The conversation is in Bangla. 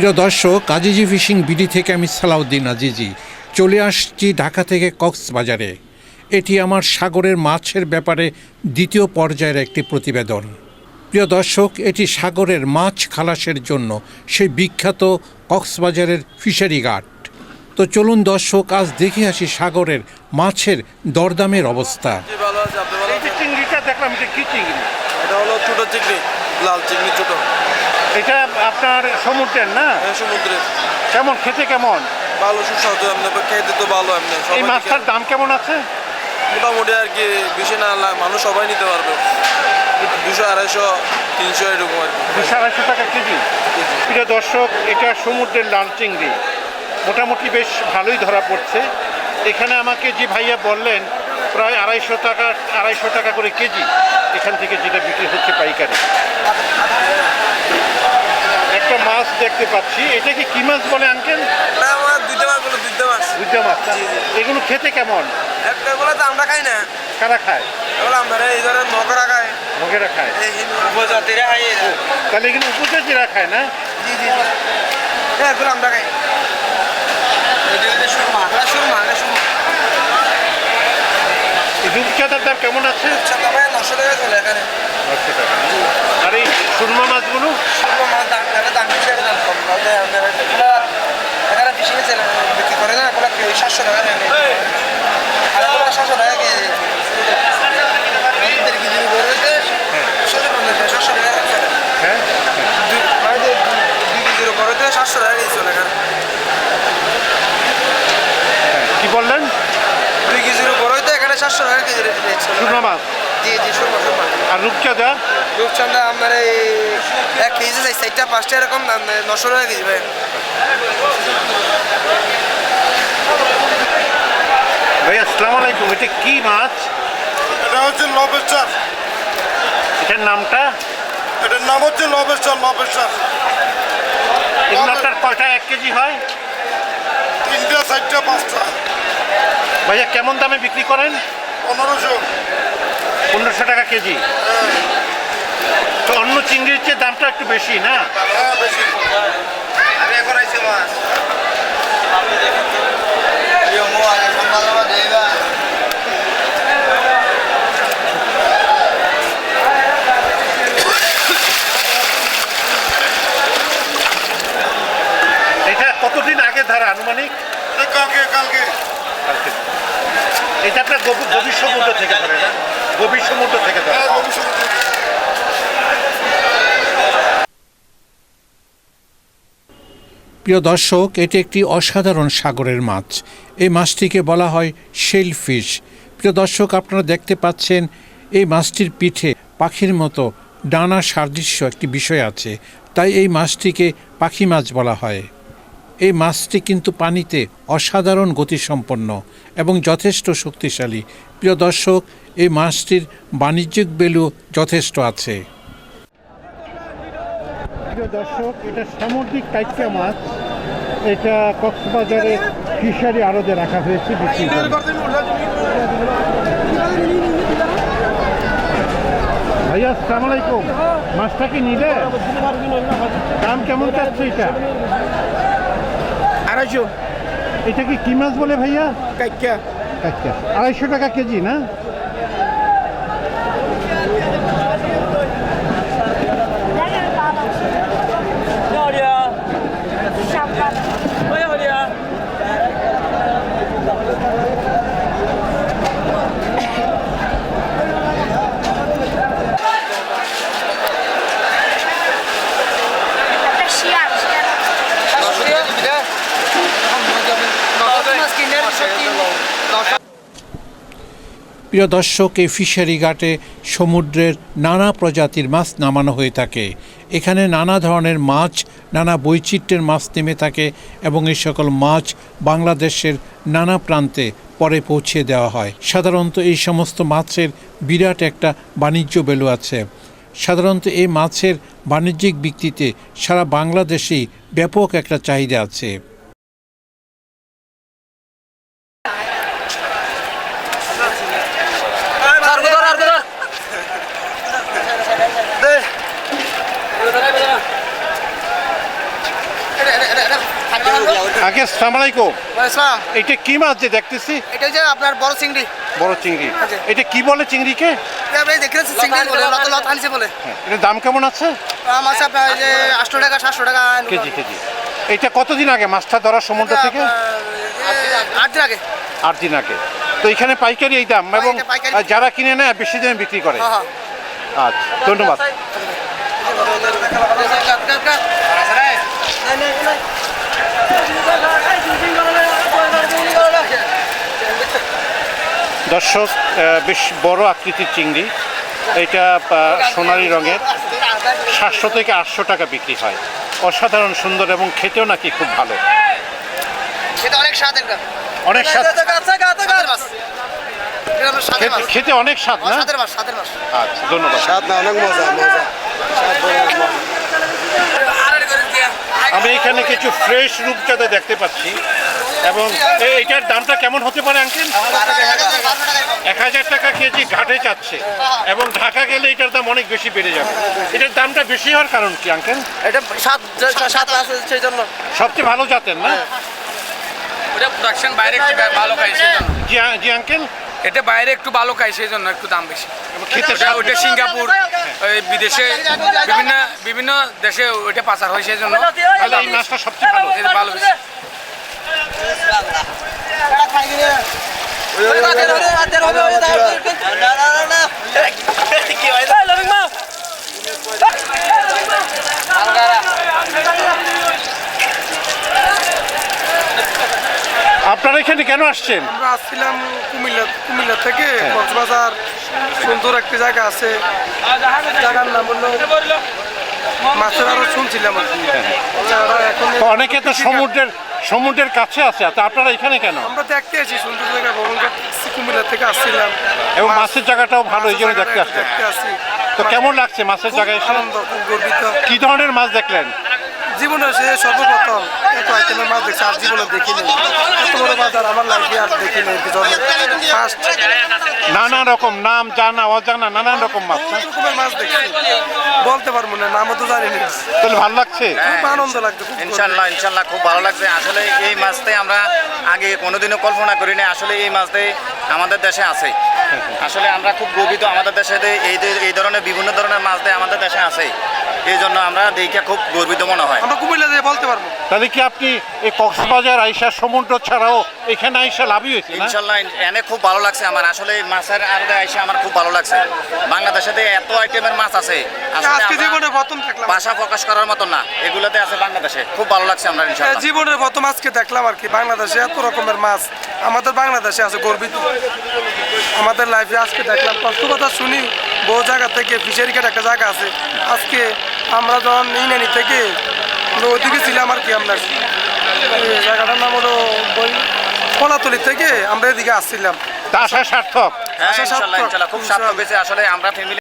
প্রিয় দর্শক আজিজি ফিশিং বিডি থেকে আমি সালাউদ্দিন আজিজি। চলে আসছি ঢাকা থেকে কক্সবাজারে। এটি আমার সাগরের মাছের ব্যাপারে দ্বিতীয় পর্যায়ের একটি প্রতিবেদন। প্রিয় দর্শক এটি সাগরের মাছ খালাসের জন্য সেই বিখ্যাত কক্সবাজারের ফিশারি ঘাট। তো চলুন দর্শক আজ দেখে আসি সাগরের মাছের দরদামের অবস্থা। দেখলাম এটা কি চিংড়ি। এটা হলো ছোট চিংড়ি লাল চিংড়ি ছোট। এটা আপনার সমুদ্রের না? হ্যাঁ, সমুদ্রের। কেমন খেতে কেমন? ভালো সুস্বাদু এমনি খেতে তো ভালো এমনি এই মাছটার দাম কেমন আছে? মোটামুটি আর কি বেশি না মানুষ সবাই নিতে পারবে। দুশো আড়াইশো তিনশো এরকম আর কি। দুশো আড়াইশো টাকা কেজি। প্রিয় দর্শক এটা সমুদ্রের লাল চিংড়ি। মোটামুটি বেশ ভালোই ধরা পড়ছে। এখানে আমাকে যে ভাইয়া বললেন প্রায় আড়াইশো টাকা আড়াইশো টাকা করে কেজি। এখান থেকে যেটা বিক্রি হচ্ছে পাইকারি। একটা মাছ দেখতে পাচ্ছি। এটা কি কি মাছ বলে আঙ্কেল না আমার দুইটা মাছ বলো দুইটা মাছ। বুঝতে মাছ। এগুলো খেতে কেমন? একটা এগুলো তো আমরা খাই না। কারা খায়? এগুলো আমরা এই ধরেন মকরা খাই। ভোগেরা খায়। উপজাতিরা এরা। তাহলে এগুলো উপজাতিরা খায় না? জি জি হ্যাঁ এগুলো আমরা খাই। রূপচাঁদার দাম কেমন আছে? সাদা ভাই নশো টাকা চলে এখানে আচ্ছা টাকা আর এই সুরমা মাছগুলো সুরমা মাছ দাম এখানে দাম বেশি এখানে দাম কম নয়তো আমাদের এগুলো এখানে বেশি নিচে বিক্রি করে না এগুলো কি সাতশো টাকা নেয় আর এগুলো সাতশো টাকা কেজি দেড় কেজির উপরে হইতে সাতশো পঞ্চাশ টাকা, সাতশো টাকা চলে হ্যাঁ দুই মানে দুই দুই কেজির উপরে হইতে সাতশো টাকা কেজি চলে এখানে কি বললেন? দুই কেজির উপরে হইতে এখানে সাতশো টাকা কেজি রেট সুরমা মাছ জি জি সুরমা সুরমা আর রূপচাঁদা রূপচন্দা আপনার এই এক কেজি যাই চারটা, পাঁচটা এরকম নশো টাকা কেজি ভাই। ভাই আসসালামু আলাইকুম। এটা কি মাছ? এটা হচ্ছে লবেস্টার এটার নামটা? এটার নাম হচ্ছে লবেস্টার লবেস্টার এগুলো আপনার কয়টা? এক কেজি হয়? তিনটা চারটা পাঁচটা। ভাইয়া কেমন দামে বিক্রি করেন? পনেরোশো। পনেরোশো টাকা কেজি। তো অন্য চিংড়ির চেয়ে দামটা একটু বেশি না? হ্যাঁ বেশি আমি এখন আইছি মাছ এটা কতদিন আগে ধারা আনুমানিক এটা কালকে কালকে এটা আপনার গভীর গভীর সমুদ্র থেকে ধরে না গভীর সমুদ্র প্রিয় দর্শক, এটি একটি অসাধারণ সাগরের মাছ। এই মাছটিকে বলা হয় শেল ফিশ প্রিয় দর্শক, আপনারা দেখতে পাচ্ছেন এই মাছটির পিঠে পাখির মতো ডানা সাদৃশ্য একটি বিষয় আছে। তাই এই মাছটিকে পাখি মাছ বলা হয়। এই মাছটি কিন্তু পানিতে অসাধারণ গতিসম্পন্ন এবং যথেষ্ট শক্তিশালী। প্রিয় দর্শক, এই মাছটির বাণিজ্যিক ভ্যালু যথেষ্ট আছে। দর্শক, এটা সামুদ্রিক কাইকা মাছ। এটা কক্সবাজারে ফিশারি আড়তে রাখা হয়েছে বিক্রি ভাইয়া, আসসালামু আলাইকুম। মাছটা কি নিলে দাম কেমন চাচ্ছে এটা? আড়াইশো। এটা কি কি মাছ বলে ভাইয়া? কাইকা আচ্ছা আড়াইশো টাকা কেজি না? প্রিয় দর্শক, এই ফিশারি ঘাটে সমুদ্রের নানা প্রজাতির মাছ নামানো হয়ে থাকে। এখানে নানা ধরনের মাছ, নানা বৈচিত্র্যের মাছ নেমে থাকে এবং এই সকল মাছ বাংলাদেশের নানা প্রান্তে পরে পৌঁছে দেওয়া হয়। সাধারণত এই সমস্ত মাছের বিরাট একটা বাণিজ্য বেলু আছে। সাধারণত এই মাছের বাণিজ্যিক বিক্রিতে সারা বাংলাদেশেই ব্যাপক একটা চাহিদা আছে। আগে সালাম আলাইকুম ইসলাম এটা কি মাছ যে দেখতেছি এটা যে আপনার বড় চিংড়ি বড় চিংড়ি আচ্ছা। এটা কি বলে চিংড়িকে দেখেন চিংড়ি বলে লত লত আনছে বলে এটার দাম কেমন আছে আম আছে আপনার যে আটশো টাকা সাতশো টাকা কেজি কেজি এটা কতদিন আগে মাছটা ধরা সমুদ্র থেকে আট দিন আগে আট দিন আগে তো এখানে পাইকারি এই দাম এবং এটা যারা কিনে নেয় বেশি দামে বিক্রি করে হ্যাঁ হ্যাঁ আচ্ছা ধন্যবাদ দর্শক বেশ বড় আকৃতির চিংড়ি। এটা সোনালী রঙের। সাতশো থেকে আটশো টাকা বিক্রি হয়। অসাধারণ সুন্দর এবং খেতেও নাকি খুব ভালো। অনেক স্বাদ আপনার স্বাদের মাছ। খেতে- খেতে অনেক স্বাদ না? আচ্ছা ধন্যবাদ। স্বাদ না অনেক মজা মজা। আমি এখানে কিছু ফ্রেশ রূপচাঁদা দেখতে পাচ্ছি। এবং এ- এটার দামটা কেমন হতে পারে আঙ্কেল এক হাজার টাকা কেজি ঘাটে যাচ্ছে। এবং ঢাকা গেলে এটার দাম অনেক বেশি বেড়ে যাবে। এটার দামটা বেশি হওয়ার কারণ কি আঙ্কেল এটা স্বাদ আছে সেই জন্য সবচেয়ে ভালো জাতের না? ওটা প্রোডাকশন বাইরে একটু ভালো খাই জি আ- জি আঙ্কেল এটা বাইরে একটু ভালো খাই সেই জন্য একটু দাম বেশি। খেতে ওটা সিঙ্গাপুর। ওই বিদেশে বিভিন্ন বিভিন্ন দেশে ওইটা পাচার হয় সেই জন্য তাহলে এই মাছটা সবচেয়ে ভালো এটা ভালো বেশি আপনারা এখানে কেন আসছেন? আমরা আসছিলাম কুমিল্লা কুমিল্লা থেকে কক্সবাজার সুন্দর একটি জায়গা আছে। জায়গার নাম হলো মাছের আরও শুনছিলাম এখন অনেকে তো সমুদ্রের সমুদ্রের কাছে আছে তা আপনারা এখানে কেন? আমরা দেখতে আসি সুন্দর জায়গা ভ্রমণ কুমিল্লা থেকে আসছিলাম। এবং মাছের জায়গাটাও ভালো এই জন্য দেখতে আসছেন। দেখতে আসি তো কেমন লাগছে মাছের জায়গায় আনন্দ খুব গর্বিত। কি ধরনের মাছ দেখলেন? জীবনে সে সর্বপ্রথম এত আইটেমের মাছ দেখছি আর জীবনে দেখিনি। এত বড় বাজার আমার লাইফে আর দেখিনি ফার্স্ট নানা রকম নাম জানা অজানা নানান রকম মাছ রকমের মাছ দেখছি। বলতে পারব না নামও তো জানি না। তাহলে ভালো লাগছে? খুব আনন্দ লাগছে ইনশাল্লাহ ইনশাল্লাহ খুব ভালো লাগছে। আসলে এই মাছটাই আমরা আগে কোনোদিনও কল্পনা করি না আসলে এই মাছটাই আমাদের দেশে আছে। আসলে আমরা খুব গর্বিত আমাদের দেশে এই এই ধরনের বিভিন্ন ধরনের মাছ দেয় আমাদের দেশে আছে। এই জন্য আমরা দেখে খুব গর্বিত মনে হয়। আমরা কুমিল্লা দিয়ে বলতে পারব। তাহলে কি আপনি এই কক্সবাজার আইসা সমুদ্র ছাড়াও এখানে আইসা লাভই হয়েছে না? ইনশাল্লাহ এনে খুব ভালো লাগছে আমার। আসলে এই মাছের আড়ে এসে আমার খুব ভালো লাগছে। বাংলাদেশে যে এত আইটেমের মাছ আছে আসলে আজকে আমরা জীবনে প্রথম দেখলাম। ভাষা প্রকাশ করার মতো না। এগুলোতে আছে বাংলাদেশে। খুব ভালো লাগছে আমরা ইনশাল্লাহ। জীবনের প্রথম আজকে দেখলাম আর কি বাংলাদেশে এত রকমের মাছ। আমাদের বাংলাদেশে আছে গর্বিত। আমাদের লাইফে আজকে দেখলাম কষ্ট কথা শুনি বহু জায়গা থেকে ফিশারি কাট একটা জায়গা আছে। আজকে আমরা যখন ইনানি থেকে ওইদিকে ছিলাম আর কি আমরা। জায়গাটার নাম হলো বই কলাতলি থেকে আমরা এদিকে আসছিলাম। সার্থক। হ্যাঁ আশা সার্থক, খুব সার্থক হয়েছে। আসলে আমরা ফ্যামিলি